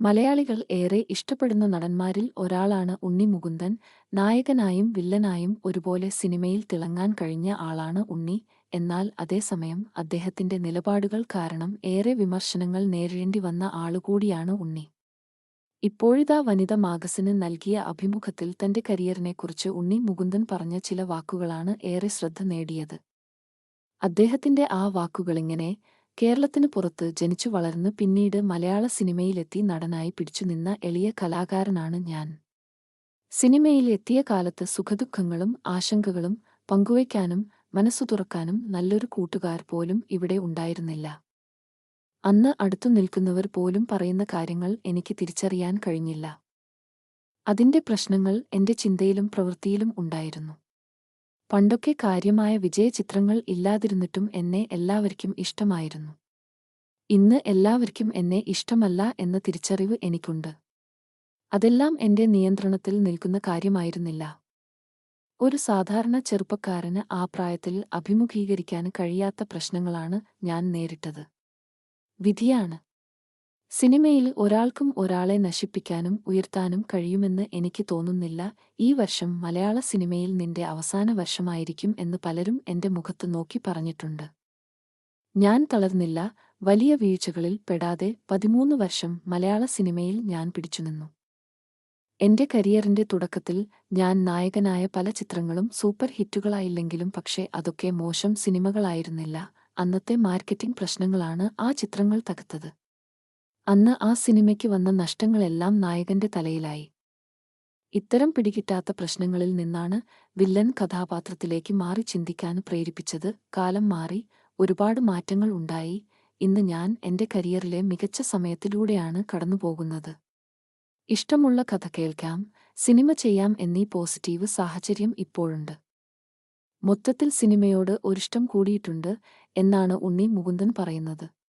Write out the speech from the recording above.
മലയാളികൾ ഏറെ ഇഷ്ടപ്പെടുന്ന നടന്മാരിൽ ഒരാളാണ് ഉണ്ണി മുകുന്ദൻ. നായകനായും വില്ലനായും ഒരുപോലെ സിനിമയിൽ തിളങ്ങാൻ കഴിഞ്ഞ ആളാണ് ഉണ്ണി. എന്നാൽ അതേസമയം അദ്ദേഹത്തിന്റെ നിലപാടുകൾ കാരണം ഏറെ വിമർശനങ്ങൾ നേരിടേണ്ടി വന്ന ആളുകൂടിയാണ് ഉണ്ണി. ഇപ്പോഴിതാ വനിത മാഗസിന് നൽകിയ അഭിമുഖത്തിൽ തന്റെ കരിയറിനെക്കുറിച്ച് ഉണ്ണി മുകുന്ദൻ പറഞ്ഞ ചില വാക്കുകളാണ് ഏറെ ശ്രദ്ധ നേടിയത്. അദ്ദേഹത്തിന്റെ ആ വാക്കുകളിങ്ങനെ കേരളത്തിന് പുറത്ത് ജനിച്ചു വളർന്ന് പിന്നീട് മലയാള സിനിമയിലെത്തി നടനായി പിടിച്ചുനിന്ന എളിയ കലാകാരനാണ് ഞാൻ. സിനിമയിൽ എത്തിയ കാലത്ത് സുഖദുഃഖങ്ങളും ആശങ്കകളും പങ്കുവയ്ക്കാനും മനസ്സു തുറക്കാനും നല്ലൊരു കൂട്ടുകാർ പോലും ഇവിടെ ഉണ്ടായിരുന്നില്ല. അന്ന് അടുത്തു നിൽക്കുന്നവർ പോലും പറയുന്ന കാര്യങ്ങൾ എനിക്ക് തിരിച്ചറിയാൻ കഴിഞ്ഞില്ല. അതിന്റെ പ്രശ്നങ്ങൾ എന്റെ ചിന്തയിലും പ്രവൃത്തിയിലും ഉണ്ടായിരുന്നു. പണ്ടൊക്കെ കാര്യമായ വിജയചിത്രങ്ങൾ ഇല്ലാതിരുന്നിട്ടും എന്നെ എല്ലാവർക്കും ഇഷ്ടമായിരുന്നു. ഇന്ന് എല്ലാവർക്കും എന്നെ ഇഷ്ടമല്ല എന്ന തിരിച്ചറിവ് എനിക്കുണ്ട്. അതെല്ലാം എന്റെ നിയന്ത്രണത്തിൽ നിൽക്കുന്ന കാര്യമായിരുന്നില്ല. ഒരു സാധാരണ ചെറുപ്പക്കാരന് ആ പ്രായത്തിൽ അഭിമുഖീകരിക്കാൻ കഴിയാത്ത പ്രശ്നങ്ങളാണ് ഞാൻ നേരിട്ടത്. വിധിയാണ്. സിനിമയിൽ ഒരാൾക്കും ഒരാളെ നശിപ്പിക്കാനും ഉയർത്താനും കഴിയുമെന്ന് എനിക്ക് തോന്നുന്നില്ല. ഈ വർഷം മലയാള സിനിമയിൽ നിന്റെ അവസാന വർഷമായിരിക്കും എന്ന് പലരും എന്റെ മുഖത്ത് നോക്കി പറഞ്ഞിട്ടുണ്ട്. ഞാൻ തളർന്നില്ല. വലിയ വീഴ്ചകളിൽ പെടാതെ പതിമൂന്ന് വർഷം മലയാള സിനിമയിൽ ഞാൻ പിടിച്ചുനിന്നു എന്റെ കരിയറിന്റെ തുടക്കത്തിൽ ഞാൻ നായകനായ പല ചിത്രങ്ങളും സൂപ്പർ ഹിറ്റുകളായില്ലെങ്കിലും പക്ഷേ അതൊക്കെ മോശം സിനിമകളായിരുന്നില്ല. അന്നത്തെ മാർക്കറ്റിംഗ് പ്രശ്നങ്ങളാണ് ആ ചിത്രങ്ങൾ തകർത്തത്. അന്ന് ആ സിനിമയ്ക്ക് വന്ന നഷ്ടങ്ങളെല്ലാം നായകന്റെ തലയിലായി. ഇത്തരം പിടികിട്ടാത്ത പ്രശ്നങ്ങളിൽ നിന്നാണ് വില്ലൻ കഥാപാത്രത്തിലേക്ക് മാറി ചിന്തിക്കാൻ പ്രേരിപ്പിച്ചത്. കാലം മാറി ഒരുപാട് മാറ്റങ്ങൾ ഉണ്ടായി. ഇന്ന് ഞാൻ എന്റെ കരിയറിലെ മികച്ച സമയത്തിലൂടെയാണ് കടന്നുപോകുന്നത്. ഇഷ്ടമുള്ള കഥ കേൾക്കാം. സിനിമ ചെയ്യാം എന്നീ പോസിറ്റീവ് സാഹചര്യം ഇപ്പോഴുണ്ട്. മൊത്തത്തിൽ സിനിമയോട് ഒരിഷ്ടം കൂടിയിട്ടുണ്ട് എന്നാണ് ഉണ്ണി മുകുന്ദൻ പറയുന്നത്.